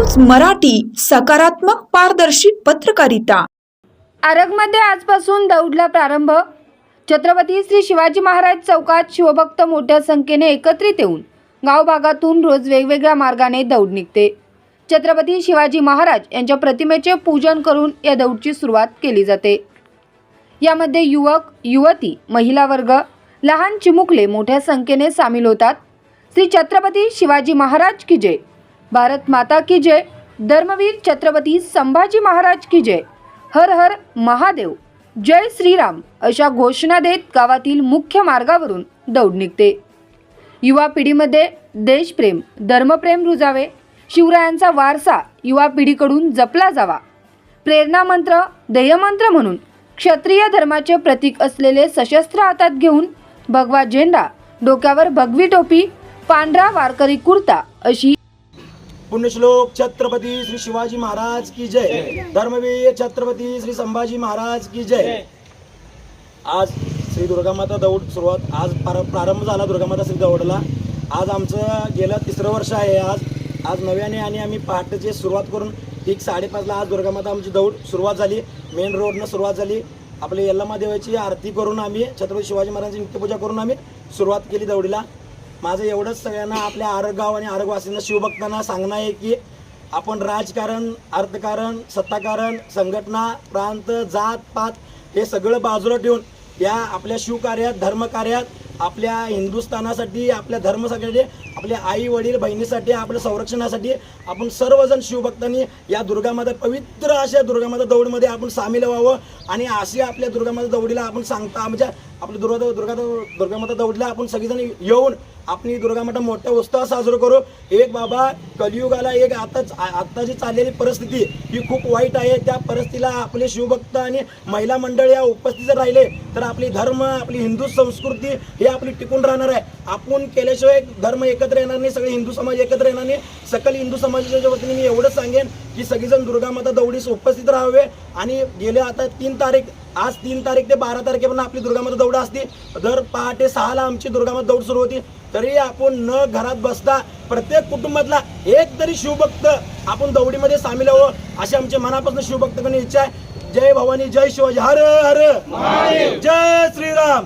News Marathi सकारात्मक पारदर्शी पत्रकारिता. आरगमध्ये आजपासून दौडला प्रारंभ. छत्रपती श्री शिवाजी महाराज चौकात शिवभक्त मोठ्या संख्येने एकत्रित येऊन गावभागातून रोज वेगवेगळ्या मार्गाने दौड निघते. छत्रपती शिवाजी महाराज यांच्या प्रतिमेचे पूजन करून या दौडची सुरुवात केली जाते. यामध्ये युवक युवती महिला वर्ग लहान चिमुकले मोठ्या संख्येने सामील होतात. श्री छत्रपती शिवाजी महाराज की जय. भारत माता की जय। धर्मवीर छत्रपती संभाजी महाराज की जय। हर हर महादेव। जय श्रीराम अशा घोषणा देत गावातील मुख्य मार्गावरून दौड निघते। युवा पिढीमध्ये देशप्रेम धर्मप्रेम रुजावे। शिवरायांचा वारसा युवा पिढीकडून जपला जावा। प्रेरणा मंत्र ध्येयमंत्र म्हणून क्षत्रिय धर्माचे प्रतीक असलेले सशस्त्र हातात घेऊन भगवा झेंडा डोक्यावर भगवी टोपी पांढरा वारकरी कुर्ता अशी पुण्यश्लोक छत्रपती श्री शिवाजी महाराज की जय। धर्मवीर छत्रपती श्री संभाजी महाराज की जय। आज श्री दुर्गामाता दौड सुरुवात आज प्रार- प्रारंभ झाला दुर्गामाता श्री दौडला. आज आमचं गेलं तिसरं वर्ष आहे आज. आज नव्याने आणि आम्ही पहाटेची सुरुवात करून ठीक साडेपाचला आज दुर्गामाता आमची दौड सुरुवात झाली. मेन रोडनं सुरुवात झाली. आपले यल्लमा देवाची आरती करून आम्ही छत्रपती शिवाजी महाराजांची नित्यपूजा करून आम्ही सुरुवात केली दौडीला. माझं एवढंच सगळ्यांना आपल्या आरगाव आणि आरगवासींना शिवभक्तांना सांगणं आहे की आपण राजकारण अर्थकारण सत्ताकारण संघटना प्रांत जात पात हे सगळं बाजूला ठेवून या आपल्या शिवकार्यात धर्मकार्यात आपल्या हिंदुस्थानासाठी आपल्या धर्मासाठी आपल्या आई वडील बहिणीसाठी आपल्या संरक्षणासाठी आपण सर्वजण शिवभक्तांनी या दुर्गामाता पवित्र अशा दुर्गामाता दौडमध्ये आपण सामील व्हावं आणि अशी आपल्या दुर्गामाता दौडीला आपण सांगता म्हणजे आपल्या दुर्गा दुर्गा दुर्गामाता दौडला आपण सगळेजण येऊन आपली दुर्गामाता मोठ्या उत्साह साजरा करू. एक बाबा कलियुगाला एक आताच आत्ता जी चाललेली परिस्थिती ही खूप वाईट आहे. त्या परिस्थितीला आपले शिवभक्त आणि महिला मंडळ या उपस्थित जर राहिले तर आपली धर्म आपली हिंदू संस्कृती ही आपली टिकून राहणार आहे. आपण केल्याशिवाय धर्म एकत्र येणार नाही सगळे हिंदू समाज एकत्र येणार नाही. सकल हिंदू समाजाच्या वतीने मी एवढंच सांगेन की सगळेजण दुर्गामाता दौडीस उपस्थित राहावे. आणि गेले आता तीन तारीख आज तीन तारीख ते बारा तारखेपर्यंत आपली दुर्गामाता दौड असते. दर पहाटे सहाला आमची दुर्गामाता दौड सुरू होती. तरी आपण न घरात बसता प्रत्येक कुटुंबातला एक तरी शिवभक्त आपण दौडीमध्ये सामील व्हावं अशी आमच्या मनापासून शिवभक्तांनी इच्छा आहे. जय भवानी जय शिवाजी. हर हर. जय श्रीराम.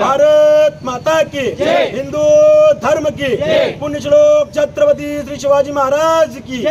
भारत माता की. हिंदू धर्म की. पुण्यश्लोक छत्रपती श्री शिवाजी महाराज की.